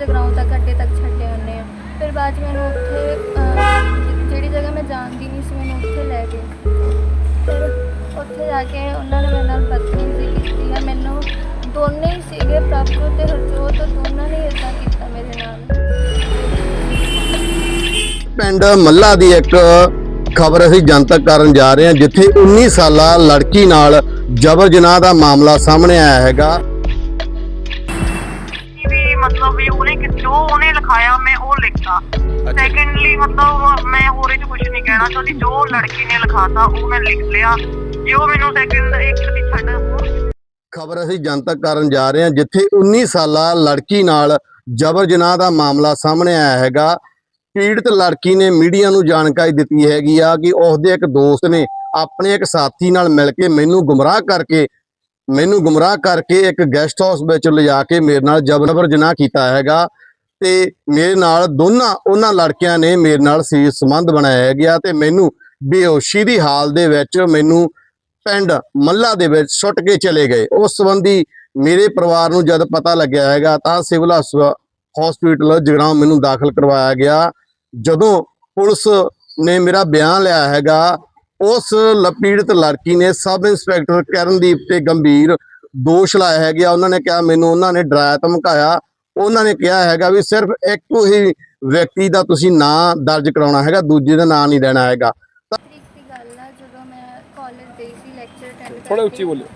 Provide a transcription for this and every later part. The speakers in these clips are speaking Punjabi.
ਜਗਰਾਉਂ ਤੱਕ, ਅੱਡੇ ਤੱਕ ਛੱਡੇ ਹੁੰਦੇ ਆ। ਫਿਰ ਬਾਅਦ ਮੈਨੂੰ ਉੱਥੇ ਜਿਹੜੀ ਜਗ੍ਹਾ ਮੈਂ ਜਾਣਦੀ ਨਹੀਂ ਸੀ, ਮੈਨੂੰ ਉੱਥੇ ਲੈ ਗਏ। ਫਿਰ ਉੱਥੇ ਜਾ ਕੇ ਉਹਨਾਂ ਨੇ ਮੇਰੇ ਨਾਲ ਬਦਤਮੀਜ਼ੀ ਕੀਤੀ ਹੈ ਮੈਨੂੰ ਦੋਨੇ ਹੀ ਸੀਗੇ, ਪ੍ਰਭੂ ਤੇ ਹਰਜੋਤ ਦੋਨਾਂ ਨੇ ਇਦਾਂ ਕੀਤਾ ਮੇਰੇ ਨਾਲ। ਪਿੰਡ ਮੱਲਾ ਦੀ ਇੱਕ ਖਬਰ ਅਸੀਂ ਜਨਤਕ ਕਰਨ ਜਾ ਰਹੇ ਹਾਂ, ਜਿੱਥੇ 19 ਸਾਲਾ ਲੜਕੀ ਨਾਲ ਜਬਰ ਜਨਾਹ ਦਾ ਮਾਮਲਾ ਸਾਹਮਣੇ ਆਇਆ ਹੈਗਾ। ਜੋ ਉਹਨੇ ਲਿਖਾਇਆ ਮੈਂ ਉਹ ਲਿਖਤਾ। ਸੈਕੰਡਲੀ ਮਤਲਬ ਮੈਂ ਹੋਰ ਇਹ ਕੁਝ ਨਹੀਂ ਕਹਿਣਾ ਚਾਹੁੰਦੀ। ਜੋ ਲੜਕੀ ਨੇ ਲਿਖਾਤਾ ਉਹ ਮੈਂ ਲਿਖ ਲਿਆ। ਜੋ ਮੈਨੂੰ ਸੈਕੰਡ ਇੱਕ ਦੀ ਛੱਡ ਖਬਰ ਅਸੀਂ ਜਨਤਕ ਕਰਨ ਜਾ ਰਹੇ ਹਾਂ ਜਿੱਥੇ 19 ਸਾਲਾ ਲੜਕੀ ਨਾਲ ਜਬਰ ਜਨਾਹ ਦਾ ਮਾਮਲਾ ਸਾਹਮਣੇ ਆਇਆ ਹੈਗਾ। ਪੀੜਤ ਲੜਕੀ ਨੇ ਮੀਡੀਆ ਨੂੰ ਜਾਣਕਾਰੀ ਦਿੱਤੀ ਹੈਗੀ ਆ ਕਿ ਉਸਦੇ ਇੱਕ ਦੋਸਤ ਨੇ ਆਪਣੇ ਇੱਕ ਸਾਥੀ ਨਾਲ ਮਿਲ ਕੇ ਮੈਨੂੰ ਗੁੰਮਰਾਹ ਕਰਕੇ ਮੈਨੂੰ ਗੁੰਮਰਾਹ ਕਰਕੇ ਇੱਕ ਗੈਸਟ ਹਾਊਸ ਵਿੱਚ ਲਿਜਾ ਕੇ ਮੇਰੇ ਨਾਲ ਜਬਰ ਜਨਾਹ ਕੀਤਾ ਹੈਗਾ। ਤੇ ਮੇਰੇ ਨਾਲ ਦੋਨਾਂ, ਉਹਨਾਂ ਲੜਕਿਆਂ ਨੇ ਮੇਰੇ ਨਾਲ ਸੀ ਸੰਬੰਧ ਬਣਾਇਆ ਗਿਆ ਤੇ ਮੈਨੂੰ ਬੇਹੋਸ਼ੀ ਦੀ ਹਾਲ ਦੇ ਵਿੱਚ ਮੈਨੂੰ ਪਿੰਡ ਮੱਲਾ ਦੇ ਵਿੱਚ ਸੁੱਟ ਕੇ ਚਲੇ ਗਏ। ਉਸ ਸੰਬੰਧੀ ਮੇਰੇ ਪਰਿਵਾਰ ਨੂੰ ਜਦ ਪਤਾ ਲੱਗਿਆ ਹੈਗਾ ਤਾਂ ਸਿਵਲ ਹਸਪੀਟਲ ਜਗਰਾਉਂ ਮੈਨੂੰ ਦਾਖਲ ਕਰਵਾਇਆ ਗਿਆ। ਜਦੋਂ ਪੁਲਿਸ ਨੇ ਮੇਰਾ ਬਿਆਨ ਲਿਆ ਹੈਗਾ, ਉਸ ਲ- ਪੀੜਤ ਲੜਕੀ ਨੇ ਸਬ ਇੰਸਪੈਕਟਰ ਕਰਨਦੀਪ ਤੇ ਗੰਭੀਰ ਦੋਸ਼ ਲਾਇਆ ਹੈਗਾ। ਉਹਨਾਂ ਨੇ ਕਿਹਾ, ਮੈਨੂੰ ਉਹਨਾਂ ਨੇ ਡਰਾਇਆ ਧਮਕਾਇਆ। ਉਹਨਾਂ ਨੇ ਕਿਹਾ ਹੈਗਾ ਵੀ ਸਿਰਫ ਇੱਕੋ ਹੀ ਵਿਅਕਤੀ ਦਾ ਤੁਸੀਂ ਨਾਂ ਦਰਜ ਕਰਾਉਣਾ ਹੈਗਾ ਦੂਜੇ ਦਾ ਨਾਂ ਨਹੀਂ ਲੈਣਾ ਹੈਗਾ। ਲੈਕਚਰ ਅਟੈਂਡ ਥੋੜਾ ਉੱਚੀ ਬੋਲਿਓ।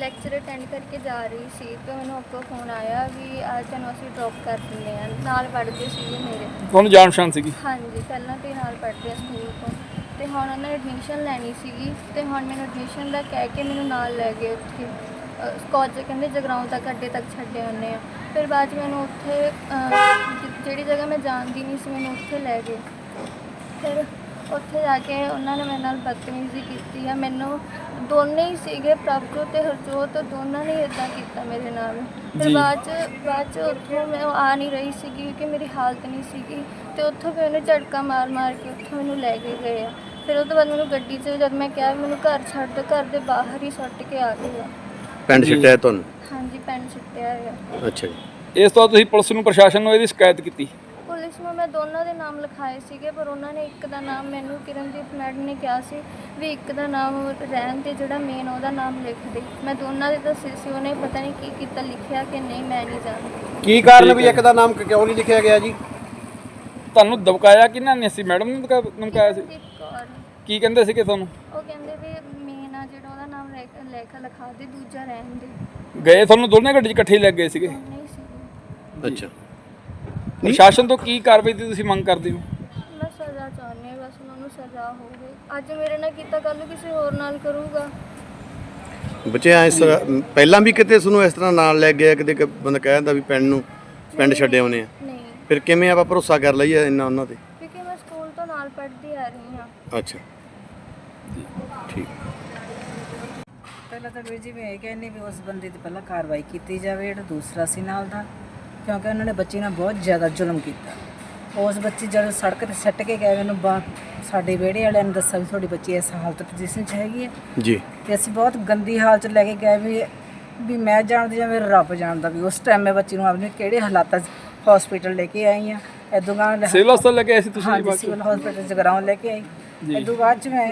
ਲੈਕਚਰ ਅਟੈਂਡ ਕਰਕੇ ਜਾ ਰਹੀ ਸੀ ਤੇ ਮੈਨੂੰ ਅੱਗੋਂ ਫੋਨ ਆਇਆ ਵੀ ਅੱਜ ਤੈਨੂੰ ਅਸੀਂ ਡ੍ਰੌਪ ਕਰ ਦਿੰਦੇ ਆ ਨਾਲ ਪੜ੍ਹਦੇ ਸੀਗੇ ਮੇਰੇ। ਤੁਹਾਨੂੰ ਜਾਣ ਪਛਾਣ ਸੀਗੀ? ਹਾਂਜੀ ਪਹਿਲਾਂ ਤੇ ਨਾਲ ਪੜ੍ਹਦੇ ਆ ਸਕੂਲ ਤੋਂ ਤੇ ਹੁਣ ਉਹਨਾਂ ਨੇ ਐਡਮਿਸ਼ਨ ਲੈਣੀ ਸੀਗੀ ਤੇ ਹੁਣ ਮੈਨੂੰ ਐਡਮਿਸ਼ਨ ਦਾ ਕਹਿ ਕੇ ਮੈਨੂੰ ਨਾਲ ਲੈ ਗਏ ਉੱਥੇ। ਕਾਲਜ ਕਹਿੰਦੇ ਜਗਰਾਉਂ ਤੱਕ ਅੱਡੇ ਤੱਕ ਛੱਡੇ ਹੁੰਦੇ ਆ ਫਿਰ ਬਾਅਦ 'ਚ ਮੈਨੂੰ ਉੱਥੇ ਜਿਹੜੀ ਜਗ੍ਹਾ ਮੈਂ ਜਾਣਦੀ ਨਹੀਂ ਸੀ ਮੈਨੂੰ ਉੱਥੇ ਲੈ ਗਏ। ਫਿਰ ਉੱਥੇ ਜਾ ਕੇ ਉਹਨਾਂ ਨੇ ਮੇਰੇ ਨਾਲ ਬਦਤਮੀਜ਼ੀ ਕੀਤੀ ਆ। ਮੈਨੂੰ ਦੋਨੇ ਹੀ ਸੀਗੇ ਪ੍ਰਭਜੋਤ ਤੇ ਹਰਜੋਤ ਦੋਨਾਂ ਨੇ ਇਦਾਂ ਕੀਤਾ ਮੇਰੇ ਨਾਲ। ਫਿਰ ਜੀ। ਬਾਅਦ ਚ ਬਾਅਦ ਚ ਉੱਥੋਂ ਮੈਂ ਆ ਨਹੀਂ ਰਹੀ ਸੀਗੀ ਕਿਉਂਕਿ ਮੇਰੀ ਹਾਲਤ ਨਹੀਂ ਸੀਗੀ ਤੇ ਉੱਥੋਂ ਫਿਰ ਉਹਨੇ ਝਟਕਾ ਮਾਰ ਮਾਰ ਕੇ ਉੱਥੋਂ ਮੈਨੂੰ ਲੈ ਕੇ ਗਏ ਆ। ਫਿਰ ਉਹ ਤੋਂ ਬਾਅਦ ਮੈਨੂੰ ਗੱਡੀ 'ਚ ਜਦ ਮੈਂ ਕਿਹਾ ਵੀ ਮੈਨੂੰ ਘਰ ਛੱਡ ਦਿਓ ਘਰ ਦੇ ਬਾਹਰ ਹੀ ਸੁੱਟ ਕੇ ਆ ਗਏ ਆ। ਪਿੰਡ ਜੀ। ਛੱਟਿਆ ਤੁਹਾਨੂੰ? ਹਾਂਜੀ ਪੈਂਟ ਛੱਟਿਆ ਹੈਗਾ ਅੱਛਾ ਜੀ। ਇਸ ਤੋਂ ਬਾਅਦ ਤੁਸੀਂ ਪੁਲਿਸ ਨੂੰ ਪ੍ਰਸ਼ਾਸਨ ਨੂੰ ਇਹਦੀ ਸ਼ਿਕਾਇਤ ਕੀਤੀ? ਪੁਲਿਸ ਨੂੰ ਮੈਂ ਦੋਨਾਂ ਦੇ ਨਾਮ ਲਿਖਾਏ ਸੀਗੇ ਪਰ ਉਹਨਾਂ ਨੇ ਇੱਕ ਦਾ ਨਾਮ ਮੈਨੂੰ ਕਿਰਨਦੀਪ ਮੈਡਮ ਨੇ ਕਿਹਾ ਸੀ ਵੀ ਇੱਕ ਦਾ ਨਾਮ ਰਹਿਣ ਤੇ ਜਿਹੜਾ ਮੇਨ ਉਹਦਾ ਨਾਮ ਲਿਖ ਦੇ। ਮੈਂ ਦੋਨਾਂ ਦੇ ਦੱਸੇ ਸੀ ਉਹਨੇ ਪਤਾ ਨਹੀਂ ਕੀ ਕੀਤਾ ਲਿਖਿਆ ਕਿ ਨਹੀਂ ਮੈਂ ਨਹੀਂ ਜਾਣਦੀ। ਕੀ ਕਾਰਨ ਵੀ। ਇੱਕ ਦਾ ਨਾਮ ਕਿਉਂ ਨਹੀਂ ਲਿਖਿਆ ਗਿਆ ਜੀ? ਤੁਹਾਨੂੰ ਦਬਕਾਇਆ ਕਿਹਨਾਂ ਨੇ ਸੀ? ਮੈਡਮ ਨੇ ਦਬਕਾ- ਧਮਕਾਇਆ ਸੀ? ਇੱਕ ਕੌਰ। ਕੀ ਕਹਿੰਦੇ ਸੀਗੇ ਤੁਹਾਨੂੰ? ਉਹ ਕਹਿੰਦੇ ਵੀ ਨਾਮ ਲਿਖ ਲਿਖ ਲਿਖਾ ਦੇ ਦੂਜਾ ਰਹਿਣ ਦੇ। ਗਏ ਤੁਹਾਨੂੰ ਦੋਨੇ ਗੱਡੀ 'ਚ ਇਕੱਠੇ ਹੀ ਲੱਗ ਗਏ ਸੀਗੇ? ਨਹੀਂ ਸੀ ਅੱਛਾ। ਪ੍ਰਸ਼ਾਸਨ ਤੋਂ ਕੀ ਕਾਰਵਾਈ ਦੀ ਤੁਸੀਂ ਮੰਗ ਕਰਦੇ ਹੋ? ਮੈਂ ਸਜ਼ਾ ਚਾਹੁੰਦੀ ਹਾਂ ਬਸ ਉਹਨਾਂ ਨੂੰ ਸਜ਼ਾ ਹੋਵੇ ਅੱਜ ਮੇਰੇ ਨਾਲ ਕੀਤਾ ਕੱਲ ਨੂੰ ਕਿਸੇ ਹੋਰ ਨਾਲ ਕਰੂਗਾ। ਬੱਚੇ ਐ ਇਸ ਤਰ੍ਹਾਂ ਪਹਿਲਾਂ ਵੀ ਕਿਤੇ ਤੁਹਾਨੂੰ ਇਸ ਤਰ੍ਹਾਂ ਨਾਲ ਲੈ ਗਿਆ ਕਿਤੇ ਕ- ਬੰਦਾ ਕਹਿ ਦਿੰਦਾ ਵੀ ਪਿੰਡ ਨੂੰ ਪਿੰਡ ਛੱਡੇ ਆਉਨੇ ਆ। ਨਹੀਂ। ਫਿਰ ਕਿਵੇਂ ਆਪਾਂ ਭਰੋਸਾ ਕਰ ਲਈਏ ਇੰਨਾ ਉਹਨਾਂ ਤੇ? ਕਿਉਂਕਿ ਮੈਂ ਸਕੂਲ ਤੋਂ ਨਾਲ ਪੜ੍ਹਦੀ ਆ ਰਹੀ ਹਾਂ। ਅੱਛਾ ਠੀਕ ਪਹਿਲਾਂ ਤਾਂ ਵੀਰ ਜੀ ਮੈਂ ਇਹ ਕਹਿੰਦੀ ਵੀ ਉਸ ਬੰਦੇ ਤੇ ਪਹਿਲਾਂ ਕਾਰਵਾਈ ਕੀਤੀ ਜਾਵੇ ਜਿਹੜਾ ਦੂਸਰਾ ਸੀ ਨਾਲ ਦਾ ਕਿਉਂਕਿ ਉਹਨਾਂ ਨੇ ਬੱਚੀ ਨਾਲ ਬਹੁਤ ਜ਼ਿਆਦਾ ਜ਼ੁਲਮ ਕੀਤਾ। ਉਸ ਬੱਚੀ ਜਦੋਂ ਸੜਕ ਤੇ ਸੱਟ ਕੇ ਗਏ ਮੈਨੂੰ ਬਾ ਸਾਡੇ ਵਿਹੜੇ ਵਾਲਿਆਂ ਨੇ ਦੱਸਿਆ ਵੀ ਤੁਹਾਡੀ ਬੱਚੀ ਇਸ ਹਾਲਤ ਪੋਜੀਸ਼ਨ 'ਚ ਹੈਗੀ ਹੈ। ਜੀ। ਤੇ ਅਸੀਂ ਬਹੁਤ ਗੰਦੀ ਹਾਲਤ 'ਚ ਲੈ ਕੇ ਗਏ ਵੀ ਵੀ ਮੈਂ ਜਾਣਦੀ ਜਾਂ ਮੇਰੇ ਰੱਬ ਜਾਣਦਾ ਵੀ ਉਸ ਟਾਈਮ ਮੈਂ ਬੱਚੀ ਨੂੰ ਆਪਣੇ ਕਿਹੜੇ ਹਾਲਾਤਾਂ 'ਚ ਹਸਪੀਟਲ ਲੈ ਕੇ ਆਈ ਆ ਇਦੋਂ ਗਾਂ ਸਿਵਲ ਹਸਪਤਾਲ ਲੈ ਕੇ ਆਏ ਸੀ ਤੁਸੀਂ? ਹਾਂਜੀ 'ਚ? ਸਿਵਲ ਹਸਪੀਟਲ ਜਗਰਾਉਂ ਲੈ ਕੇ ਆਈ। ਜੀ। ਇਦੋਂ ਬਾਅਦ ਚ ਮੈਂ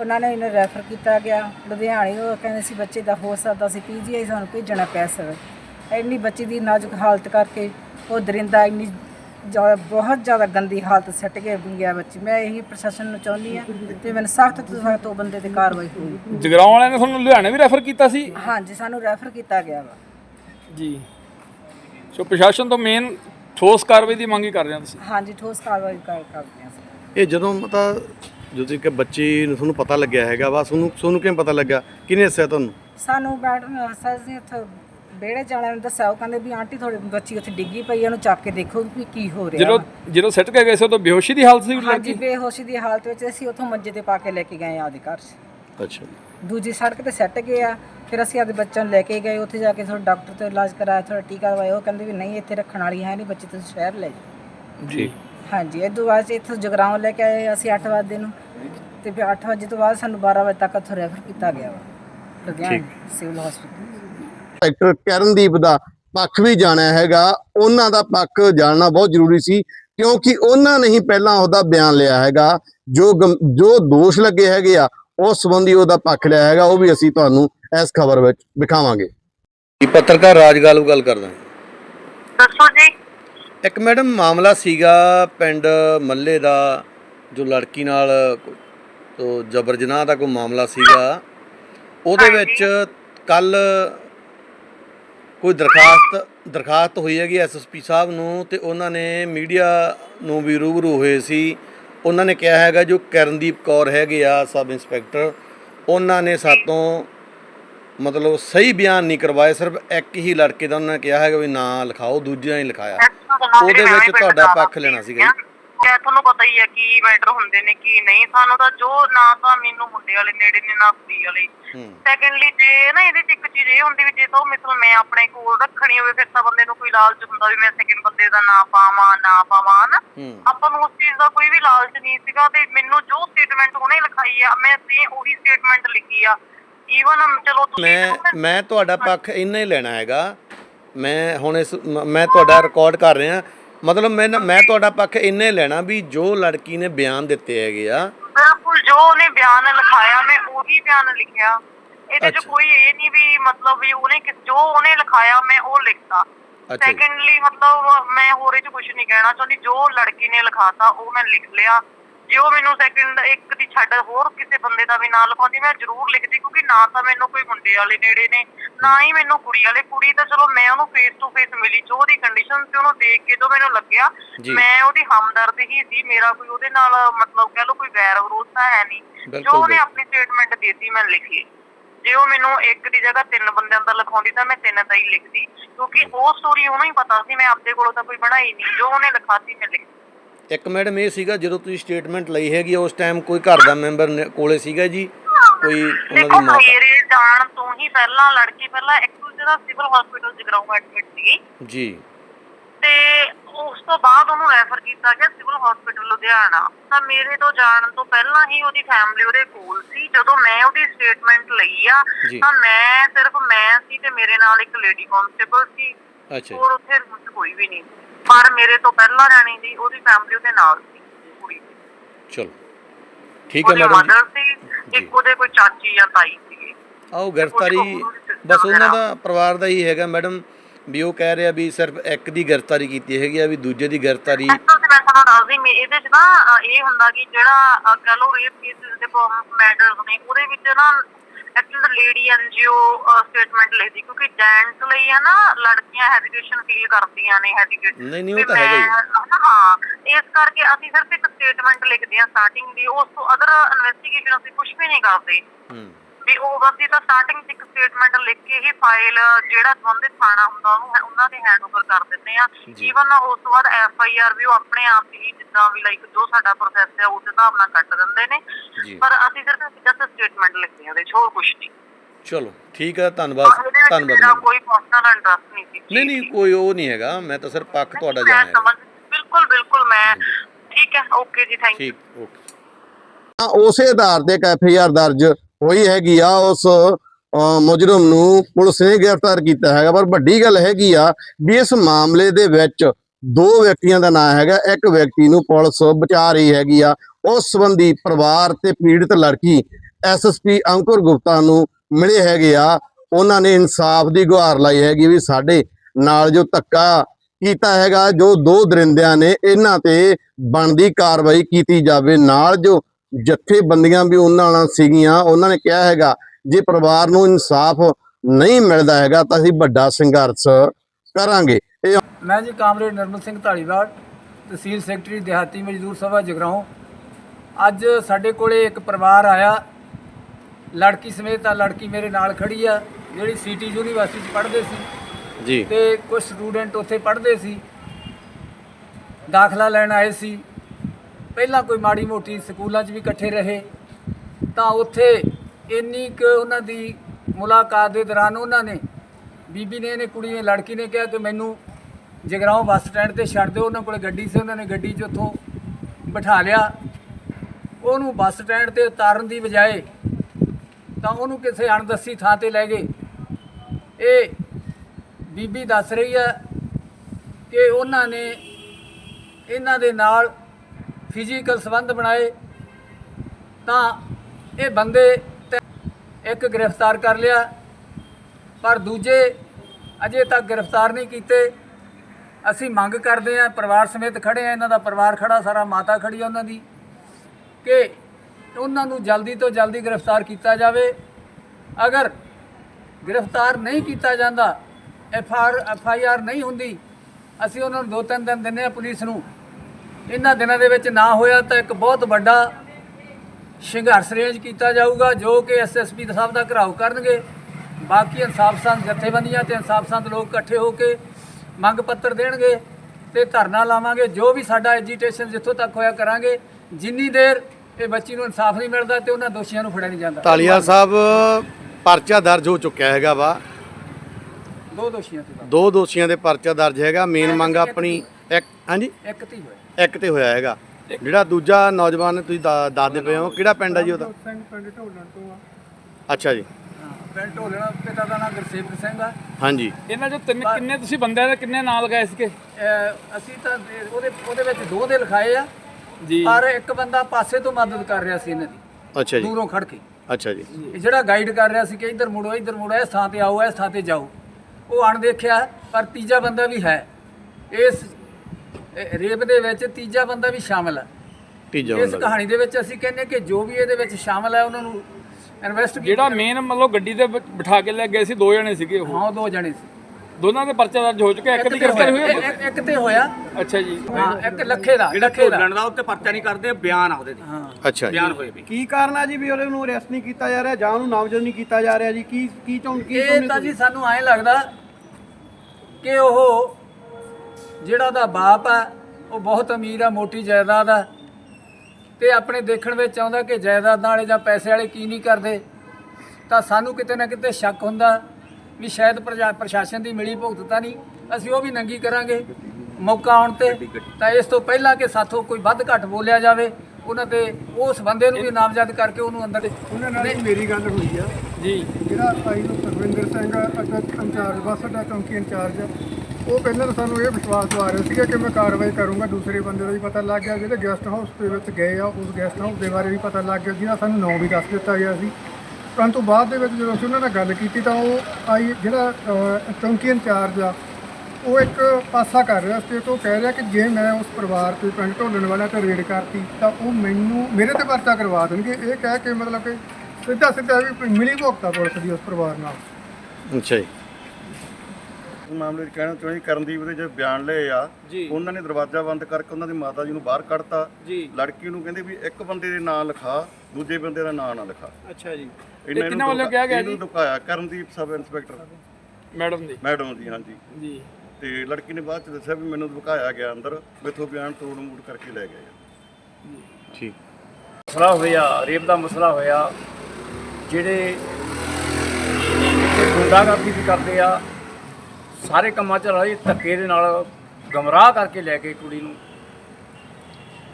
ਉਹਨਾਂ ਨੇ ਇਹਨੂੰ ਰੈਫਰ ਕੀਤਾ ਗਿਆ। ਲੁਧਿਆਣੇ ਉਹ ਕਹਿੰਦੇ ਸੀ ਬੱਚੇ ਦਾ ਹੋ ਸਕਦਾ ਸੀ ਪੀਜੀਆਈ ਸਾਨੂੰ ਭੇਜਣਾ ਪੈ ਸਕਦਾ ਇੰਨੀ ਬੱਚੀ ਦੀ ਨਾਜ਼ੁਕ ਹਾਲਤ ਕਰਕੇ ਉਹ ਦਰਿੰਦਾ ਇੰਨੀ ਜ਼ਿਆਦਾ ਬਹੁਤ ਜ਼ਿਆਦਾ ਗੰਦੀ ਹਾਲਤ ਸੱਟ ਕੇ ਗਿਆ ਬੱਚੀ। ਮੈਂ ਇਹੀ ਪ੍ਰਸ਼ਾਸਨ ਨੂੰ ਚਾਹੁੰਦੀ ਆ ਤੇ ਮੈਨੂੰ ਸਖਤ ਤੋਂ ਸਖਤ ਉਹ ਬੰਦੇ ਤੇ ਕਾਰਵਾਈ ਹੋਈ ਜਗਰਾਉਂ ਵਾਲਿਆਂ ਨੇ ਤੁਹਾਨੂੰ ਲੁਧਿਆਣੇ ਵੀ ਰੈਫਰ ਕੀਤਾ ਸੀ? ਹਾਂਜੀ ਸਾਨੂੰ ਰੈਫਰ ਕੀਤਾ ਗਿਆ ਵਾ। ਜੀ। ਸੋ ਪ੍ਰਸ਼ਾਸਨ ਤੋਂ ਮੇਨ ਠੋਸ ਕਾਰਵਾਈ ਦੀ ਮੰਗ ਹੀ ਕਰ ਰਹੇ ਹੋ ਤੁਸੀਂ? ਹਾਂਜੀ ਠੋਸ ਕਾਰਵਾਈ ਕਰ ਕਰਦੇ ਹਾਂ ਅਸੀਂ। ਇਹ ਜਦੋਂ ਮਤਾ ਜਦੋਂ ਕਿ ਬੱਚੀ ਨੂੰ ਤੁਹਾਨੂੰ ਪਤਾ ਲੱਗਿਆ ਹੈਗਾ ਵਾ ਤੁਹਾਨੂੰ ਤੁਹਾਨੂੰ ਕਿਵੇਂ ਪਤਾ ਲੱਗਾ ਕਿਹਨੇ ਦੱਸਿਆ ਤੁਹਾਨੂੰ? ਸਾਨੂੰ ਮੈਡਮ ਸਰ ਜੀ ਉੱਥੇ ਵਿਹੜੇ ਚ ਵਾਲਿਆਂ ਨੇ ਦੱਸਿਆ ਉਹ ਕਹਿੰਦੇ ਵੀ ਆਂਟੀ ਤੁਹਾਡੀ ਬੱਚੀ ਉੱਥੇ ਡਿੱਗੀ ਪਈ ਆ ਉਹਨੂੰ ਚੱਕ ਕੇ ਦੇਖੋ ਵੀ ਕੀ ਹੋ ਰਿਹਾ ਜਦੋਂ ਵਾ। ਜਦੋਂ ਸਿੱਟ ਕੇ ਗਏ ਸੀ ਉਦੋਂ ਬੇਹੋਸ਼ੀ ਦੀ ਹਾਲਤ ਸੀ ਹਾਂਜੀ ਲੜਕੀ ਬੇਹੋਸ਼ੀ ਦੀ ਹਾਲਤ ਵਿੱਚ ਅਸੀਂ ਉੱਥੋਂ ਮੰਜੇ ਤੇ ਪਾ ਕੇ ਲੈ ਕੇ ਗਏ ਆਪਦੇ ਘਰ 'ਚ। ਅੱਛਾ ਦੂਜੀ ਸੜਕ ਤੇ ਸੱਟ ਗਏ ਆ ਫਿਰ ਅਸੀਂ ਆਪਦੇ ਬੱਚਿਆਂ ਨੂੰ ਲੈ ਕੇ ਗਏ ਉੱਥੇ ਜਾ ਕੇ ਥੋੜਾ ਡਾਕਟਰ ਤੋਂ ਇਲਾਜ ਕਰਾਇਆ ਥੋੜਾ ਟੀਕਾ ਲਵਾਇਆ ਉਹ ਕਹਿੰਦੇ ਵੀ ਨਹੀਂ ਇੱਥੇ ਰੱਖਣ ਵਾਲੀ ਹੈ ਨਹੀਂ ਬੱਚੀ ਤੁਸੀਂ ਸ਼ਹਿਰ ਲੈ ਜਾਓ। ਜੀ। ਹਾਂਜੀ ਇਹ ਤੋਂ ਬਾਅਦ 'ਚ ਇੱਥੋਂ ਜਗਰਾਉਂ ਲੈ ਕੇ ਆਏ ਅਸੀਂ 8 ਵਜੇ ਨੂੰ। ਤੇ ਫਿਰ 8 ਵਜੇ ਤੋਂ ਬਾਅਦ ਸਾਨੂੰ 12 ਵਜੇ ਤੱਕ ਉੱਥੋਂ ਰੈਫਰ ਕੀਤਾ ਗਿਆ ਵਾ। ਲੁਧਿਆਣੇ ਸਿਵਲ ਹਸਪੀਟਲ ਡਾਕਟਰ ਕਰਨਦੀਪ ਦਾ ਪੱਖ ਵੀ ਜਾਣਿਆ ਹੈਗਾ। ਉਹਨਾਂ ਦਾ ਪੱਖ ਜਾਣਨਾ ਬਹੁਤ ਜ਼ਰੂਰੀ ਸੀ ਕਿਉਂਕਿ ਉਹਨਾਂ ਨੇ ਹੀ ਪਹਿਲਾਂ ਉਹਦਾ ਬਿਆਨ ਲਿਆ ਹੈਗਾ। ਜੋ ਗੰ- ਜੋ ਦੋਸ਼ ਲੱਗੇ ਹੈਗੇ ਆ ਉਸ ਸੰਬੰਧੀ ਉਹਦਾ ਪੱਖ ਲਿਆ ਹੈਗਾ। ਉਹ ਵੀ ਅਸੀਂ ਤੁਹਾਨੂੰ ਇਸ ਖਬਰ ਵਿੱਚ ਦਿਖਾਵਾਂਗੇ ਇਹ ਪੱਤਰਕਾਰ ਰਾਜ ਗਾਲੂ ਗੱਲ ਕਰਦਾ? ਦੱਸੋ ਜੀ। ਇੱਕ ਮੈਡਮ ਮਾਮਲਾ ਸੀਗਾ ਪਿੰਡ ਮੱਲੇ ਦਾ ਜੋ ਲੜਕੀ ਨਾਲ ਤੋ ਜਬਰ ਜਨਾਹ ਦਾ ਕੋਈ ਮਾਮਲਾ ਸੀਗਾ। ਉਹਦੇ ਵਿੱਚ ਕੱਲ ਕੋਈ ਦਰਖਾਸਤ ਦਰਖਾਸਤ ਹੋਈ ਹੈਗੀ ਐਸਐਸਪੀ ਸਾਹਿਬ ਨੂੰ ਤੇ ਉਹਨਾਂ ਨੇ ਮੀਡੀਆ ਨੂੰ ਵੀ ਰੂਬਰੂ ਹੋਏ ਸੀ। ਉਹਨਾਂ ਨੇ ਕਿਹਾ ਹੈਗਾ ਜੋ ਕਰਨਦੀਪ ਕੌਰ ਹੈਗੇ ਆ ਸਬ ਇੰਸਪੈਕਟਰ ਉਹਨਾਂ ਨੇ ਸਾਤੋਂ ਮਤਲਬ ਸਹੀ ਬਿਆਨ ਨਹੀਂ ਕਰਵਾਏ ਸਿਰਫ ਇੱਕ ਹੀ ਲੜਕੇ ਦਾ ਉਹਨਾਂ ਨੇ ਕਿਹਾ ਹੈਗਾ ਵੀ ਨਾਂ ਲਿਖਾਓ ਦੂਜਿਆਂ ਹੀ ਲਿਖਾਇਆ। ਉਹਦੇ ਵਿੱਚ ਤੁਹਾਡਾ ਪੱਖ ਲੈਣਾ ਸੀਗਾ ਜੀ। ਮੈਂ ਤੁਹਾਨੂੰ ਪਤਾ ਹੀ ਹੈ ਕੀ ਮੈਟਰ ਹੁੰਦੇ ਨੇ ਕੀ ਨਹੀਂ। ਸਾਨੂੰ ਤਾਂ ਜੋ ਨਾ ਤਾਂ ਮੈਨੂੰ ਮੁੰਡੇ ਵਾਲੇ ਨੇੜੇ ਨੇ ਨਾ ਕੁੜੀ ਵਾਲੇ। ਸੈਕੰਡਲੀ ਜੇ ਨਾ ਇਹਦੇ ਚ ਇੱਕ ਚੀਜ਼ ਇਹ ਹੁੰਦੀ ਵੀ ਜੇ ਤਾਂ ਮਤਲਬ ਮੈਂ ਆਪਣੇ ਕੋਲ ਰੱਖਣੀ ਹੋਵੇ ਫਿਰ ਤਾਂ ਬੰਦੇ ਨੂੰ ਕੋਈ ਲਾਲਚ ਹੁੰਦਾ ਵੀ ਮੈਂ ਸੈਕੰਡ ਬੰਦੇ ਦਾ ਨਾਂ ਪਾਵਾਂ ਨਾ ਪਾਵਾਂ ਨਾ ਆਪਾਂ ਨੂੰ ਉਸ ਚੀਜ਼ ਦਾ ਕੋਈ ਵੀ ਲਾਲਚ ਨਹੀਂ ਸੀਗਾ ਤੇ ਮੈਨੂੰ ਜੋ ਸਟੇਟਮੈਂਟ ਉਹਨੇ ਲਿਖਾਈ ਆ ਮੈਂ ਤੇ ਉਹੀ ਸਟੇਟਮੈਂਟ ਲਿਖੀ ਆ। ਈਵਨ ਚਲੋ ਤੁਸੀਂ ਮੈਂ ਮੈਂ ਤੁਹਾਡਾ ਪੱਖ ਇੰਨਾ ਹੀ ਲੈਣਾ ਹੈਗਾ ਮੈਂ ਹੁਣ ਇਸ ਮ- ਤੁਹਾਡਾ ਰਿਕਾਰਡ ਕਰ ਰਿਹਾ। ਮਤਲਬ ਮੈਂ ਮੈਂ ਤੁਹਾਡਾ ਪੱਖ ਇੰਨਾ ਲੈਣਾ ਵੀ ਜੋ ਲੜਕੀ ਨੇ ਬਿਆਨ ਦਿੱਤੇ ਹੈਗੇ ਆ। ਬਿਲਕੁਲ ਜੋ ਉਹਨੇ ਬਿਆਨ ਲਿਖਾਇਆ ਮੈਂ ਉਹੀ ਬਿਆਨ ਲਿਖਿਆ। ਇਹਦੇ ਚ। ਕੋਈ ਇਹ ਨਹੀਂ ਵੀ ਮਤਲਬ ਵੀ ਉਹਨੇ ਜੋ ਉਹਨੇ ਲਿਖਾਇਆ ਮੈਂ ਉਹ ਲਿਖਤਾ। ਸੈਕੰਡਲੀ ਮਤਲਬ ਮੈਂ ਹੋਰ ਇਹ ਚ ਕੁਝ ਨਹੀਂ ਕਹਿਣਾ ਚਾਹੁੰਦੀ। ਜੋ ਲੜਕੀ ਨੇ ਲਿਖਾਤਾ ਉਹ ਮੈਂ ਲਿਖ ਲਿਆ। ਜੇ ਉਹ ਮੈਨੂੰ ਸੈਕੰਡ ਇੱਕ ਦੀ ਛੱਡ ਹੋਰ ਕਿਸੇ ਬੰਦੇ ਦਾ ਵੀ ਨਾਂ ਲਿਖਾਉਂਦੀ ਮੈਂ ਜ਼ਰੂਰ ਲਿਖਦੀ ਕਿਉਂਕਿ ਨਾ ਤਾਂ ਮੈਨੂੰ ਕੋਈ ਮੁੰਡੇ ਵਾਲੇ ਨੇੜੇ ਨੇ ਨਾ ਹੀ ਮੈਨੂੰ ਕੁੜੀ ਵਾਲੇ। ਕੁੜੀ ਤਾਂ ਚਲੋ ਮੈਂ ਉਹਨੂੰ ਫੇਸ ਟੂ ਫੇਸ ਮਿਲੀ ਜੋ ਉਹਦੀ ਕੰਡੀਸ਼ਨ ਸੀ ਉਹਨੂੰ ਦੇਖ ਕੇ ਜੋ ਮੈਨੂੰ ਲੱਗਿਆ। ਮੈਂ ਉਹਦੀ ਹਮਦਰਦ ਹੀ ਸੀ ਮੇਰਾ ਕੋਈ ਉਹਦੇ ਨਾਲ ਮਤਲਬ ਕਹਿ ਲਓ ਕੋਈ ਵੈਰ ਵਿਰੋਧ ਤਾਂ ਹੈ ਨਹੀਂ। ਜੋ ਉਹਨੇ। ਆਪਣੀ ਸਟੇਟਮੈਂਟ ਦਿੱਤੀ ਮੈਂ ਲਿਖੀ। ਜੇ ਉਹ ਮੈਨੂੰ ਇੱਕ ਦੀ ਜਗ੍ਹਾ ਤਿੰਨ ਬੰਦਿਆਂ ਦਾ ਲਿਖਾਉਂਦੀ ਤਾਂ ਮੈਂ ਤਿੰਨ ਦਾ ਹੀ ਲਿਖਦੀ ਕਿਉਂਕਿ ਉਹ ਸਟੋਰੀ ਉਹਨੂੰ ਹੀ ਪਤਾ ਸੀ ਮੈਂ ਆਪਦੇ ਕੋਲੋਂ ਤਾਂ ਕੋਈ ਬਣਾਈ ਨਹੀਂ ਜੋ ਉਹਨੇ ਲਿਖਾਤੀ ਮੈਂ ਲਿਖੀ। ਇੱਕ ਮੈਡਮ ਇਹ ਸੀਗਾ ਜਦੋਂ ਤੁਸੀਂ ਸਟੇਟਮੈਂਟ ਲਈ ਹੈਗੀ ਉਸ ਟਾਈਮ ਕੋਈ ਘਰ ਦਾ ਮੈਂਬਰ ਕੋਲੇ ਸੀਗਾ ਜੀ? ਕੋਈ ਉਹਨਾਂ ਦੇਖੋ ਦੀ ਮਾਤਾ ਮੇਰੇ ਜਾਣ ਤੋਂ ਹੀ ਪਹਿਲਾਂ ਲੜਕੀ ਪਹਿਲਾਂ ਐਕਚੁਅਲੀ ਦਾ ਸਿਵਲ ਹਸਪੀਟਲ ਜਗਰਾਉਂ ਐਡਮਿਟ ਸੀ ਜੀ। ਤੇ ਉਸ ਤੋਂ ਬਾਅਦ ਉਹਨੂੰ ਰੈਫਰ ਕੀਤਾ ਗਿਆ ਸਿਵਲ ਹਸਪੀਟਲ ਲੁਧਿਆਣਾ। ਤਾਂ ਮੇਰੇ ਤੋਂ ਜਾਣ ਤੋਂ ਪਹਿਲਾਂ ਹੀ ਉਹਦੀ ਫੈਮਿਲੀ ਉਹਦੇ ਕੋਲ ਸੀ। ਜਦੋਂ ਮੈਂ ਉਹਦੀ ਸਟੇਟਮੈਂਟ ਲਈ ਆ ਜੀ। ਤਾਂ ਮੈਂ ਸਿਰਫ ਮੈਂ ਸੀ ਤੇ ਮੇਰੇ ਨਾਲ ਇੱਕ ਲੇਡੀ ਕਾਂਸਟੇਬਲ ਸੀ। ਅੱਛਾ ਜੀ। ਹੋਰ ਉੱਥੇ 'ਚ ਕੋਈ ਵੀ ਨਹੀਂ ਪਰ ਮੇਰੇ ਤੋਂ ਪਹਿਲਾਂ ਰਾਣੀ ਦੀ ਉਹਦੀ ਫੈਮਿਲੀ ਉਹਦੇ ਨਾਲ ਸੀ ਕੁੜੀ ਦੀ। ਚਲੋ ਠੀਕ ਹੈ ਉਹਦੀ ਮੈਡਮ ਮਦਰ ਸੀ ਜੀ। ਇੱਕ ਉਹਦੇ ਕੋਈ ਚਾਚੀ ਜਾਂ ਤਾਈ ਸੀਗੇ ਆਓ ਗ੍ਰਿਫਤਾਰੀ ਬਸ ਉਹਨਾਂ ਦਾ ਪਰਿਵਾਰ ਦਾ ਹੀ ਹੈਗਾ ਮੈਡਮ ਵੀ ਉਹ ਕਹਿ ਰਿਹਾ ਵੀ ਸਿਰਫ ਇੱਕ ਦੀ ਗ੍ਰਿਫਤਾਰੀ ਕੀਤੀ ਹੈਗੀ ਆ ਵੀ ਦੂਜੇ ਦੀ ਗ੍ਰਿਫਤਾਰੀ ਐਕਚੁਅਲ ਤੇ ਮੈਂ ਤੁਹਾਨੂੰ ਦੱਸਦੀ ਮੈਂ ਇਹਦੇ ਚ ਨਾ ਅ, ਇਹ ਹੁੰਦਾ ਕਿ ਜਿਹੜਾ ਅ, ਕਹਿ ਲਓ ਰੇਪ ਕੇਸਿਸ ਦੇ ਮੈਟਰਸ ਨੇ ਉਹਦੇ ਵਿੱਚ ਨਾ ਐਕਚੁਅਲ ਲੇਡੀ ਐਨਜੀਓ ਸਟੇਟਮੈਂਟ ਲਿਖਦੀ ਕਿਉਂਕਿ ਜੈਂਟਸ ਲਈ ਹੈ ਨਾ ਲੜਕੀਆਂ ਹੈਜ਼ਿਟੇਸ਼ਨ ਫੀਲ ਕਰਦੀਆਂ ਨੇ ਹੈਜ਼ਿਟੇਟ ਨਹੀਂ, ਨਹੀਂ, ਉਹ ਤਾਂ ਹੈਗਾ ਹੀ। ਹਾਂ ਇਸ ਕਰਕੇ ਅਸੀਂ ਸਿਰਫ ਇੱਕ ਸਟੇਟਮੈਂਟ ਲਿਖਦੇ ਹਾਂ ਸਟਾਰਟਿੰਗ ਦੀ ਉਸ ਤੋਂ ਅਦਰ ਇਨਵੈਸਟੀਗੇਸ਼ਨ ਅਸੀਂ ਕੁਝ ਵੀ ਨਹੀਂ ਕਰਦੇ ਹੂੰ ਵੀ ਉਹ ਬਸ ਇਹ ਤਾਂ ਸਟਾਰਟਿੰਗ 'ਚ ਇੱਕ ਸਟੇਟਮੈਂਟ ਲਿਖ ਕੇ ਹੀ ਫਾਈਲ ਜਿਹੜਾ ਸੰਬੰਧਿਤ ਥਾਣਾ ਹੁੰਦਾ ਉਹਨੂੰ ਉਹਨਾਂ ਦੇ ਹੈਂਡਓਵਰ ਕਰ ਦਿੰਦੇ ਆ ਜੀ। ਈਵਨ ਉਸ ਤੋਂ ਬਾਅਦ ਐਫ ਆਈ ਆਰ ਵੀ ਉਹ ਆਪਣੇ ਆਪ ਹੀ ਜਿੱਦਾਂ ਵੀ ਲਾਈਕ ਜੋ ਸਾਡਾ ਪ੍ਰੋਸੈਸ ਹੈ ਉਸ ਹਿਸਾਬ ਨਾਲ ਕੱਟ ਦਿੰਦੇ ਨੇ। ਜੀ। ਪਰ ਅਸੀਂ ਸਿਰਫ ਜਸਟ ਸਟੇਟਮੈਂਟ ਲਿਖਦੇ ਹਾਂ ਉਹਦੇ ਹੋਰ ਕੁਝ ਨਹੀਂ। ਚਲੋ ਠੀਕ ਹੈ ਧੰਨਵਾਦ ਧੰਨਵਾਦ। ਕੋਈ ਪਰਸਨਲ ਇੰਟਰਸਟ ਨਹੀਂ ਸੀ। ਨਹੀਂ ਨਹੀਂ ਕੋਈ ਉਹ ਨਹੀਂ ਹੈਗਾ ਮੈਂ ਤਾਂ ਸਿਰ ਪੱਖ ਤੁਹਾਡਾ ਮੈਂ ਜਾਣਾ ਹੈ ਸਮਝ ਬਿਲਕੁਲ ਬਿਲਕੁਲ ਮੈਂ ਠੀਕ ਹੈ ਓਕੇ ਜੀ ਥੈਂਕ ਯੂ ਠੀਕ ਓਕੇ ਉਸੇ ਆਧਾਰ ਤੇ ਇੱਕ ਐਫ ਆਈ ਆਰ ਦਰਜ ਹੋਈ ਹੈਗੀ ਆ, ਉਸ ਮੁਜਰਮ ਨੂੰ ਪੁਲਿਸ ਨੇ ਗ੍ਰਿਫਤਾਰ ਕੀਤਾ ਹੈਗਾ, ਪਰ ਵੱਡੀ ਗੱਲ ਹੈਗੀ ਆ ਵੀ ਇਸ ਮਾਮਲੇ ਦੇ ਵਿੱਚ ਦੋ ਵਿਅਕਤੀਆਂ ਦਾ ਨਾਮ ਹੈਗਾ, ਇੱਕ ਵਿਅਕਤੀ ਨੂੰ ਪੁਲਿਸ ਬਚਾ ਰਹੀ ਹੈਗੀ ਆ, ਉਸ ਸੰਬੰਧੀ ਪਰਿਵਾਰ ਤੇ ਪੀੜਤ ਲੜਕੀ ਐਸਐਸਪੀ ਅੰਕੁਰ ਗੁਪਤਾ ਨੂੰ ਮਿਲੇ ਹੈਗੇ ਆ, ਉਹਨਾਂ ਨੇ ਇਨਸਾਫ ਦੀ ਗੁਹਾਰ ਲਾਈ ਹੈਗੀ ਵੀ ਸਾਡੇ ਨਾਲ ਜੋ ਧੱਕਾ ਕੀਤਾ ਹੈਗਾ, ਜੋ ਦੋ ਦਰਿੰਦਿਆਂ ਨੇ ਇਹਨਾਂ ਤੇ ਬਣਦੀ ਕਾਰਵਾਈ ਕੀਤੀ ਜਾਵੇ, ਨਾਲ ਜੋ ਜਥੇਬੰਦੀਆਂ ਵੀ ਉਹਨਾਂ ਨਾਲ ਸੀਗੀਆਂ। ਉਹਨਾਂ ਨੇ ਕਿਹਾ ਹੈਗਾ ਜੇ ਪਰਿਵਾਰ ਨੂੰ ਇਨਸਾਫ ਨਹੀਂ ਮਿਲਦਾ ਹੈਗਾ ਤਾਂ ਅਸੀਂ ਵੱਡਾ ਸੰਘਰਸ਼ ਕਰਾਂਗੇ। ਇਹ ਮੈਂ ਜੀ ਕਾਮਰੇਡ ਨਰਮਲ ਸਿੰਘ ਢਾਲੀਵਾਲ ਤਹਿਸੀਲ ਸੈਕਟਰੀ ਦਿਹਾਤੀ ਮਜ਼ਦੂਰ ਸਭਾ ਜਗਰਾਉਂ। ਅੱਜ ਸਾਡੇ ਕੋਲੇ ਇੱਕ ਪਰਿਵਾਰ ਆਇਆ। ਲੜਕੀ ਸਮੇਤ ਆ ਲੜਕੀ ਮੇਰੇ ਨਾਲ ਖੜੀ ਆ ਜਿਹੜੀ ਸਿਟੀ ਯੂਨੀਵਰਸਿਟੀ 'ਚ ਪੜ੍ਹਦੇ ਸੀ। ਜੀ। ਤੇ ਕੁਝ ਸਟੂਡੈਂਟ ਉੱਥੇ ਪੜ੍ਹਦੇ ਸੀ। ਦਾਖਲਾ ਲੈਣ ਆਏ ਸੀ। ਪਹਿਲਾਂ ਕੋਈ ਮਾੜੀ ਮੋਟੀ ਸਕੂਲਾਂ 'ਚ ਵੀ ਇਕੱਠੇ ਰਹੇ, ਤਾਂ ਉੱਥੇ ਇੰਨੀ ਕੁ ਉਹਨਾਂ ਦੀ ਮੁਲਾਕਾਤ ਦੇ ਦੌਰਾਨ ਉਹਨਾਂ ਨੇ, ਬੀਬੀ ਨੇ ਇਹਨੇ ਕੁੜੀ ਨੇ, ਲੜਕੀ ਨੇ ਕਿਹਾ ਕਿ ਮੈਨੂੰ ਜਗਰਾਉਂ ਬੱਸ ਸਟੈਂਡ ਤੇ ਛੱਡ ਦਿਓ, ਉਹਨਾਂ ਕੋਲੇ ਗੱਡੀ ਸੀ, ਉਹਨਾਂ ਨੇ ਗੱਡੀ 'ਚ ਉੱਥੋਂ ਬਿਠਾ ਲਿਆ। ਉਹਨੂੰ ਬੱਸ ਸਟੈਂਡ ਤੇ ਉਤਾਰਨ ਦੀ ਬਜਾਏ ਤਾਂ ਉਹਨੂੰ ਕਿਸੇ ਅਣਦੱਸੀ ਥਾਂ ਤੇ ਲੈ ਗਏ। ਇਹ ਬੀਬੀ ਦੱਸ ਰਹੀ ਹੈ ਕਿ ਉਹਨਾਂ ਨੇ ਇਹਨਾਂ ਦੇ ਨਾਲ ਫਿਜ਼ੀਕਲ ਸੰਬੰਧ ਬਣਾਏ, ਤਾਂ ਇਹ ਬੰਦੇ ਇੱਕ ਗ੍ਰਿਫਤਾਰ ਕਰ ਲਿਆ, ਪਰ ਦੂਜੇ ਅਜੇ ਤੱਕ ਗ੍ਰਿਫਤਾਰ ਨਹੀਂ ਕੀਤੇ। ਅਸੀਂ ਮੰਗ ਕਰਦੇ ਹਾਂ, ਪਰਿਵਾਰ ਸਮੇਤ ਖੜੇ ਆ ਇਹਨਾਂ ਦਾ ਪਰਿਵਾਰ ਖੜਾ, ਸਾਰਾ ਮਾਤਾ ਖੜੀ ਉਹਨਾਂ ਦੀ, ਕਿ ਉਹਨਾਂ ਨੂੰ ਜਲਦੀ ਤੋਂ ਜਲਦੀ ਗ੍ਰਿਫਤਾਰ ਕੀਤਾ ਜਾਵੇ। ਅਗਰ ਗ੍ਰਿਫਤਾਰ ਨਹੀਂ ਕੀਤਾ ਜਾਂਦਾ F R F I R ਨਹੀਂ ਹੁੰਦੀ, ਅਸੀਂ ਉਹਨਾਂ ਨੂੰ ਦੋ ਤਿੰਨ ਦਿਨ ਦਿੰਦੇ ਆ ਪੁਲਿਸ ਨੂੰ। ਇਹਨਾਂ ਦਿਨਾਂ ਦੇ ਵਿੱਚ ਨਾ ਹੋਇਆ ਤਾਂ ਇੱਕ ਬਹੁਤ ਵੱਡਾ ਸੰਘਰਸ਼ ਰੇਂਜ ਕੀਤਾ ਜਾਊਗਾ ਜੋ ਕਿ ਐਸਐਸਪੀ ਸਾਹਿਬ ਦਾ ਘਰਾਓ ਕਰਨਗੇ। ਬਾਕੀ ਇਨਸਾਫ ਸੰਦ ਜਥੇਬੰਦੀਆਂ ਤੇ ਇਨਸਾਫ ਸੰਦ ਲੋਕ ਇਕੱਠੇ ਹੋ ਕੇ ਮੰਗ ਪੱਤਰ ਦੇਣਗੇ ਤੇ ਧਰਨਾ ਲਾਵਾਂਗੇ। ਜੋ ਵੀ ਸਾਡਾ ਐਜੀਟੇਸ਼ਨ ਜਿੱਥੋਂ ਤੱਕ ਹੋਇਆ ਕਰਾਂਗੇ ਜਿੰਨੀ ਦੇਰ ਇਹ ਬੱਚੀ ਨੂੰ ਇਨਸਾਫ ਨਹੀਂ ਮਿਲਦਾ ਤੇ ਉਹਨਾਂ ਦੋਸ਼ੀਆਂ ਨੂੰ ਫੜਿਆ ਨਹੀਂ ਜਾਂਦਾ। ਤਾਲੀਆ ਸਾਹਿਬ ਪਰਚਾ ਦਰਜ ਹੋ ਚੁੱਕਿਆ ਹੈਗਾ ਵਾ। ਦੋ ਦੋਸ਼ੀਆਂ ਤੇ ਦੋ ਦੋਸ਼ੀਆਂ ਦੇ ਪਰਚਾ ਦਰਜ ਹੈਗਾ। ਮੇਨ ਮੰਗ ਆਪਣੀ ਇੱਕ ਹਾਂਜੀ? ਇੱਕ ਤੇ ਹੋਇਆ। ਇੱਕ ਤੇ ਹੋਇਆ ਹੈਗਾ। ਜਿਹੜਾ ਦੂਜਾ ਨੌਜਵਾਨ ਤੁਸੀਂ ਦਾ- ਦੱਸਦੇ ਪਏ ਹੋ ਕਿਹੜਾ ਪਿੰਡ ਹੈ ਜੀ ਉਹਦਾ? ਅੱਛਾ ਜੀ। ਹਾਂ ਪਿੰਡ ਢੋਲਣਾ ਪਿਤਾ ਦਾ ਨਾਮ ਗੁਰਸੇਵਕ ਸਿੰਘ ਆ ਹਾਂਜੀ। ਇਹਨਾਂ ਚੋਂ ਤਿੰਨ ਕਿੰਨੇ ਤੁਸੀਂ ਬੰਦਿਆਂ ਦੇ ਕਿੰਨੇ ਨਾਂ ਲਗਾਏ ਸੀਗੇ? ਅਹ ਅਸੀਂ ਤਾਂ ਦੇ- ਉਹਦੇ ਉਹਦੇ ਵਿੱਚ ਦੋ ਦੇ ਲਿਖਾਏ ਆ। ਜੀ। ਪਰ ਇੱਕ ਬੰਦਾ ਪਾਸੇ ਤੋਂ ਮਦਦ ਕਰ ਰਿਹਾ ਸੀ ਇਹਨਾਂ ਦੀ। ਅੱਛਾ ਜੀ। ਦੂਰੋਂ ਖੜ ਕੇ। ਅੱਛਾ ਜੀ। ਇਹ ਜਿਹੜਾ ਗਾਈਡ ਕਰ ਰਿਹਾ ਸੀ ਕਿ ਇੱਧਰ ਮੁੜੋ ਇੱਧਰ ਮੁੜੋ ਇਸ ਥਾਂ ਤੇ ਆਓ ਇਸ ਥਾਂ ਤੇ ਜਾਓ। ਉਹ ਅਣਦੇਖਿਆ ਪਰ ਤੀਜਾ ਬੰਦਾ ਵੀ ਹੈ। ਇਸ ਇਹ ਰੇਪ ਦੇ ਵਿੱਚ ਤੀਜਾ ਬੰਦਾ ਵੀ ਸ਼ਾਮਲ ਹੈ ਤੀਜਾ ਇਸ ਬੰਦਾ ਕਹਾਣੀ ਦੇ ਵਿੱਚ ਅਸੀਂ ਕਹਿੰਦੇ ਕਿ ਜੋ ਵੀ ਇਹਦੇ ਵਿੱਚ ਸ਼ਾਮਲ ਹੈ ਉਹਨਾਂ ਨੂੰ ਇਨਵੈਸਟੀਗੇਟ ਜਿਹੜਾ ਮੇਨ ਮਤਲਬ ਗੱਡੀ ਤੇ ਬ- ਬਿਠਾ ਕੇ ਲੈ ਗਏ ਸੀ ਦੋ ਜਣੇ ਸੀਗੇ ਉਹ। ਹਾਂ ਉਹ ਦੋ ਜਣੇ ਸੀ। ਦੋਨਾਂ ਦੇ ਪਰਚਾ ਦਰਜ ਹੋ ਚੁੱਕਿਆ ਇੱਕ ਦੀ ਗ੍ਰਿਫਤਾਰੀ ਹੋਇਆ ਹੋਈ ਹੈ? ਇੱਕ- ਇੱਕ ਤੇ ਹੋਇਆ। ਅੱਛਾ ਜੀ। ਹਾਂ ਇੱਕ ਲੱਖੇ ਦਾ ਲੱਖੇ ਦਾ। ਦਾ ਉੱਤੇ ਪਰਚਾ ਨਹੀਂ ਕਰਦੇ ਬਿਆਨ ਆ ਉਹਦੇ ਤੇ। ਹਾਂ। ਅੱਛਾ ਜੀ। ਬਿਆਨ ਹੋਏ ਵੀ। ਕੀ ਕਾਰਨ ਆ ਜੀ ਵੀ ਉਹਦੇ ਨੂੰ ਅਰੈਸਟ ਨਹੀਂ ਕੀਤਾ ਜਾ ਰਿਹਾ ਜਾਂ ਉਹਨੂੰ ਨਾਮਜ਼ਦ ਨਹੀਂ ਕੀਤਾ ਜਾ ਰਿਹਾ ਜੀ? ਕੀ ਕੀ ਚਾਹੁੰ ਕੀ ਇਹ ਚਾਹੁੰਦੇ ਤਾਂ ਜੀ ਸਾਨੂੰ ਐਂ ਲੱਗਦਾ ਕਿ ਉਹ ਜਿਹੜਾ ਉਹਦਾ ਬਾਪ ਆ ਉਹ ਬਹੁਤ ਅਮੀਰ ਆ ਮੋਟੀ ਜਾਇਦਾਦ ਆ। ਤੇ ਆਪਣੇ ਦੇਖਣ ਵਿੱਚ ਆਉਂਦਾ ਕਿ ਜਾਇਦਾਦ ਵਾਲੇ ਜਾਂ ਪੈਸੇ ਵਾਲੇ ਕੀ ਨਹੀਂ ਕਰਦੇ ਤਾਂ ਸਾਨੂੰ ਕਿਤੇ ਨਾ ਕਿਤੇ ਸ਼ੱਕ ਹੁੰਦਾ ਵੀ ਸ਼ਾਇਦ ਪ੍ਰਸ਼ਾਸਨ ਦੀ ਮਿਲੀ ਭੁਗਤ ਤਾਂ ਨਹੀਂ। ਅਸੀਂ ਉਹ ਵੀ ਨੰਗੀ ਕਰਾਂਗੇ ਮੌਕਾ ਆਉਣ ਤੇ। ਤਾਂ ਇਸ ਤੋਂ ਪਹਿਲਾਂ ਕਿ ਸਾਥੋਂ ਕੋਈ ਵੱਧ ਘੱਟ ਬੋਲਿਆ ਜਾਵੇ ਉਹਨਾਂ ਤੇ ਉਸ ਬੰਦੇ ਨੂੰ ਵੀ ਨਾਮਜ਼ਦ ਕਰਕੇ ਉਹਨੂੰ ਅੰਦਰ ਉਹਨਾਂ ਨਾਲ ਮੇਰੀ ਗੱਲ ਹੋਈ ਆ। ਜੀ। ਜਿਹੜਾ ਭਾਈ ਨੂੰ ਸਰਵਿੰਦਰ ਸਿੰਘ ਅੱਡਾ ਇੰਚਾਰਜ ਬੱਸ ਅੱਡਾ ਚੌਂਕੀ ਇੰਚਾਰਜ ਉਹ ਪਹਿਲਾਂ ਤਾਂ ਸਾਨੂੰ ਇਹ ਵਿਸ਼ਵਾਸ ਦਵਾ ਰਹੇ ਸੀਗੇ ਕਿ ਮੈਂ ਕਾਰਵਾਈ ਕਰੂੰਗਾ, ਦੂਸਰੇ ਬੰਦੇ ਦਾ ਵੀ ਪਤਾ ਲੱਗ ਗਿਆ, ਜਿਹੜੇ ਗੈਸਟ ਹਾਊਸ ਦੇ ਵਿੱਚ ਗਏ ਆ, ਉਸ ਗੈਸਟ ਹਾਊਸ ਦੇ ਬਾਰੇ ਵੀ ਪਤਾ ਲੱਗ ਗਿਆ ਜਿਹਦਾ ਸਾਨੂੰ ਨਾਂ ਵੀ ਦੱਸ ਦਿੱਤਾ ਗਿਆ ਸੀ। ਪਰੰਤੂ ਬਾਅਦ ਦੇ ਵਿੱਚ ਜਦੋਂ ਅਸੀਂ ਉਹਨਾਂ ਨਾਲ ਗੱਲ ਕੀਤੀ ਤਾਂ ਉਹ ਆਈ, ਜਿਹੜਾ ਚੌਂਕੀ ਇੰਚਾਰਜ ਆ, ਉਹ ਇੱਕ ਪਾਸਾ ਕਰ ਰਿਹਾ ਸੀ ਤੇ ਉਹ ਕਹਿ ਰਿਹਾ ਕਿ ਜੇ ਮੈਂ ਉਸ ਪਰਿਵਾਰ ਤੇ ਪਿੰਡ ਢੋਲਣ ਵਾਲਾ ਤੇ ਰੇਡ ਕਰਤੀ, ਤਾਂ ਉਹ ਮੈਨੂੰ, ਮੇਰੇ ਤੇ ਪਰਚਾ ਕਰਵਾ ਦੇਣਗੇ। ਇਹ ਕਹਿ ਕੇ ਮਤਲਬ ਕਿ ਸਿੱਧਾ ਸਿੱਧਾ ਵੀ ਮਿਲੀ ਭੁਗਤਾ ਪੁਲਿਸ ਦੀ ਉਸ ਪਰਿਵਾਰ ਨਾਲ। ਅੱਛਾ ਜੀ। ਮਾਮਲੇ 'ਚ ਕਹਿਣਾ ਚਾਹੁੰਦਾ ਜੀ ਕਰਨਦੀਪ ਦੇ ਜੋ ਬਿਆਨ ਲਏ ਆ ਉਹਨਾਂ ਨੇ ਦਰਵਾਜ਼ਾ ਬੰਦ ਕਰਕੇ ਉਹਨਾਂ ਦੀ ਮਾਤਾ ਜੀ ਨੂੰ ਬਾਹਰ ਕੱਢਤਾ। ਜੀ। ਲੜਕੀ ਨੂੰ ਕਹਿੰਦੇ ਵੀ ਇੱਕ ਬੰਦੇ ਦੇ ਨਾਂ ਲਿਖਾ ਦੂਜੇ ਬੰਦੇ ਦਾ ਨਾਂ ਨਾ ਲਿਖਾ। ਅੱਛਾ ਜੀ। ਇਹਨਾਂ ਕਿਹਨਾਂ ਵੱਲੋਂ ਕਿਹਾ ਗਿਆ ਜੀ? ਦੁਕਾਇਆ ਕਰਨਦੀਪ ਸਬ ਇੰਸਪੈਕਟਰ। ਮੈਡਮ ਦੀ। ਮੈਡਮ ਜੀ ਹਾਂਜੀ। ਜੀ। ਤੇ ਲੜਕੀ ਨੇ ਬਾਅਦ ਚ ਦੱਸਿਆ ਵੀ ਮੈਨੂੰ ਦੁਕਾਇਆ ਗਿਆ ਅੰਦਰ ਮੈਥੋਂ ਬਿਆਨ ਤੋੜ ਮੂੜ ਕਰਕੇ ਲੈ ਗਏ ਠੀਕ। ਮਸਲਾ ਹੋਇਆ ਰੇਪ ਦਾ ਮਸਲਾ ਹੋਇਆ ਜਿਹੜੇ ਗੁੰਡਾਗਰਦੀ ਵੀ ਕਰਦੇ ਆ ਸਾਰੇ ਕੰਮਾਂ ਚ ਰਲੇ ਧੱਕੇ ਦੇ ਨਾਲ ਗਮਰਾਹ ਕਰਕੇ ਲੈ ਗਏ ਕੁੜੀ ਨੂੰ।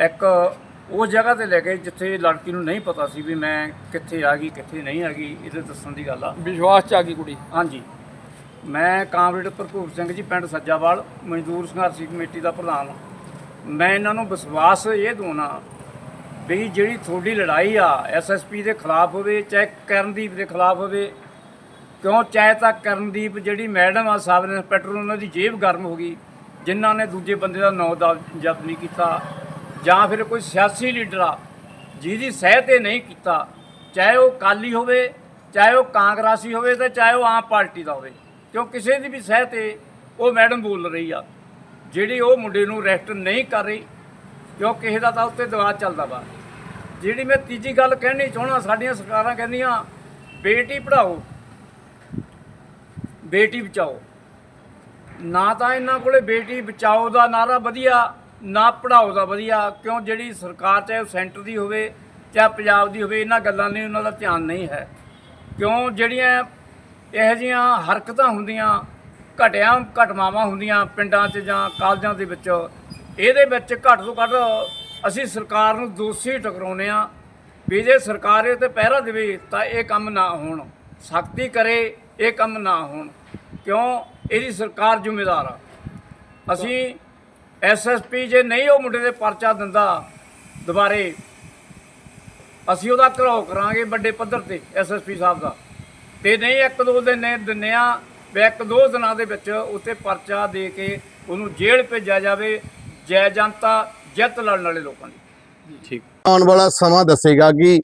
ਇੱਕ ਉਸ ਜਗ੍ਹਾ ਤੇ ਲੈ ਗਏ ਜਿੱਥੇ ਲੜਕੀ ਨੂੰ ਨਹੀਂ ਪਤਾ ਸੀ ਵੀ ਮੈਂ ਕਿੱਥੇ ਆ ਗਈ ਕਿੱਥੇ ਨਹੀਂ ਆ ਗਈ ਇਹਦੇ ਦੱਸਣ ਦੀ ਗੱਲ ਆ। ਵਿਸ਼ਵਾਸ ਚ ਆ ਗਈ ਕੁੜੀ? ਹਾਂਜੀ। ਮੈਂ ਕਾਮਰੇਡ ਭਰਪੂਰ ਸਿੰਘ ਜੀ ਪਿੰਡ ਸੱਜਾਵਾਲ ਮਜ਼ਦੂਰ ਸੰਘਰਸ਼ੀ ਕਮੇਟੀ ਦਾ ਪ੍ਰਧਾਨ ਮੈਂ ਇਹਨਾਂ ਨੂੰ ਵਿਸ਼ਵਾਸ ਇਹ ਦਵਾਉਣਾ ਵੀ ਜਿਹੜੀ ਤੁਹਾਡੀ ਲੜਾਈ ਆ ਐਸਐਸਪੀ ਦੇ ਖਿਲਾਫ ਹੋਵੇ ਚਾਹੇ ਕਰਨਦੀਪ ਦੇ ਖਿਲਾਫ ਹੋਵੇ ਕਿਉਂ ਚਾਹੇ ਤਾਂ ਕਰਨਦੀਪ ਜਿਹੜੀ ਮੈਡਮ ਆ ਸਾਬ ਇੰਸਪੈਕਟਰ, ਉਹਨਾਂ ਦੀ ਜੇਬ ਗਰਮ ਹੋ ਗਈ, ਜਿਨ੍ਹਾਂ ਨੇ ਦੂਜੇ ਬੰਦੇ ਦਾ ਨਾਂ ਦਾ ਜਦ ਨਹੀਂ ਕੀਤਾ, ਜਾਂ ਫਿਰ ਕੋਈ ਸਿਆਸੀ ਲੀਡਰ ਆ, ਜਿਹਦੀ ਸਹਿ ਤੇ ਨਹੀਂ ਕੀਤਾ, ਚਾਹੇ ਉਹ ਕਾਲੀ ਹੋਵੇ, ਚਾਹੇ ਉਹ ਕਾਂਗਰਸੀ ਹੋਵੇ ਤੇ ਚਾਹੇ ਉਹ ਆਮ ਪਾਰਟੀ ਦਾ ਹੋਵੇ, ਕਿਉਂ ਕਿਸੇ ਦੀ ਵੀ ਸਹਿ ਤੇ ਉਹ ਮੈਡਮ ਬੋਲ ਰਹੀ ਆ, ਜਿਹੜੀ ਉਹ ਮੁੰਡੇ ਨੂੰ ਰੈਸਟ ਨਹੀਂ ਕਰ ਰਹੀ, ਕਿਉਂ ਕਿਸੇ ਦਾ ਤਾਂ ਉੱਤੇ ਦਬਾਅ ਚੱਲਦਾ ਵਾ। ਜਿਹੜੀ ਮੈਂ ਤੀਜੀ ਗੱਲ ਕਹਿਣੀ ਚਾਹਣਾ ਸਾਡੀਆਂ ਸਰਕਾਰਾਂ ਕਹਿੰਦੀਆਂ, ਬੇਟੀ ਪੜਾਓ ਬੇਟੀ ਬਚਾਓ। ਨਾ ਤਾਂ ਇਹਨਾਂ ਕੋਲੇ ਬੇਟੀ ਬਚਾਓ ਦਾ ਨਾਰਾ ਵਧੀਆ, ਨਾ ਪੜਾਓ ਦਾ ਵਧੀਆ, ਕਿਉਂ ਜਿਹੜੀ ਸਰਕਾਰ ਚਾਹੇ ਉਹ ਸੈਂਟਰ ਦੀ ਹੋਵੇ ਚਾਹੇ ਪੰਜਾਬ ਦੀ ਹੋਵੇ, ਇਹਨਾਂ ਗੱਲਾਂ ਨੇ ਉਹਨਾਂ ਦਾ ਧਿਆਨ ਨਹੀਂ ਹੈ। ਕਿਉਂ ਜਿਹੜੀਆਂ ਇਹੋ ਜਿਹੀਆਂ ਹਰਕਤਾਂ ਹੁੰਦੀਆਂ, ਘਟਿਆ ਘਟਨਾਵਾਂ ਹੁੰਦੀਆਂ ਪਿੰਡਾਂ 'ਚ ਜਾਂ ਕਾਲਜਾਂ ਦੇ ਵਿੱਚ, ਇਹਦੇ ਵਿੱਚ ਘੱਟ ਤੋਂ ਘੱਟ ਅਸੀਂ ਸਰਕਾਰ ਨੂੰ ਦੋਸ਼ੀ ਟਕਰਾਉਂਦੇ ਆ ਵੀ ਜੇ ਸਰਕਾਰ ਇਹ ਤੇ ਪਹਿਰਾ ਦੇਵੇ ਤਾਂ ਇਹ ਕੰਮ ਨਾ ਹੋਣ, ਸਖਤੀ ਕਰੇ, ਇਹ ਕੰਮ ਨਾ ਹੋਣ। ਕਿਉਂ? ਇਹਦੀ ਸਰਕਾਰ ਜ਼ਿੰਮੇਦਾਰ ਆ। ਅਸੀਂ ਐਸਐਸਪੀ ਜੇ ਨਹੀਂ ਉਹ ਮੁੰਡੇ ਦੇ ਪਰਚਾ ਦਿੰਦਾ ਦੁਬਾਰੇ, ਅਸੀਂ ਉਹਦਾ ਘਰਾਓ ਕਰਾਂਗੇ ਵੱਡੇ ਪੱਧਰ ਤੇ ਐਸਐਸਪੀ ਸਾਹਿਬ ਦਾ। ਤੇ ਨਹੀਂ ਇੱਕ ਦੋ ਦਿਨ ਨੇ ਦਿੰਨੇ ਆ ਵੀ ਇੱਕ ਦੋ ਦਿਨਾਂ ਦੇ ਵਿੱਚ ਉੱਤੇ ਪਰਚਾ ਦੇ ਕੇ ਉਹਨੂੰ ਜੇਲ੍ਹ ਭੇਜਿਆ ਜਾਵੇ, ਜੈ ਜਨਤਾ, ਜਿੱਤ ਲੜਨ ਵਾਲੇ ਲੋਕਾਂ ਦੀ। ਠੀਕ ਆਉਣ ਵਾਲਾ ਸਮਾਂ ਦੱਸੇਗਾ ਕਿ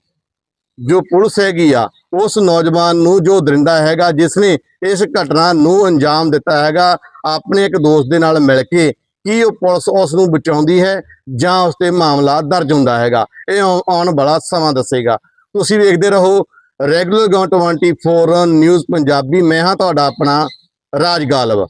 ਜੋ ਪੁਲਿਸ ਹੈਗੀ ਆ, ਉਸ ਨੌਜਵਾਨ ਨੂੰ ਜੋ ਦਰਿੰਦਾ ਹੈਗਾ, ਜਿਸ ਨੇ ਇਸ ਘਟਨਾ ਨੂੰ ਅੰਜਾਮ ਦਿੱਤਾ ਹੈਗਾ, ਆਪਣੇ ਇੱਕ ਦੋਸਤ ਦੇ ਨਾਲ ਮਿਲ ਕੇ ਕੀ ਉਹ ਪੁਲਿਸ ਉਸ ਨੂੰ ਬਚਾਉਂਦੀ ਹੈ ਜਾਂ ਉਸ ਤੇ ਮਾਮਲਾ ਦਰਜ ਹੁੰਦਾ ਹੈਗਾ, ਇਹ ਆਉਣ ਵਾਲਾ ਸਮਾਂ ਦੱਸੇਗਾ। ਤੁਸੀਂ ਵੇਖਦੇ ਰਹੋ, ਰੈਗੂਲਰ ਗਾਂ 24 ਨਿਊਜ਼ ਪੰਜਾਬੀ, ਮੈਂ ਹਾਂ ਤੁਹਾਡਾ ਆਪਣਾ ਰਾਜ ਗਾਲਵ।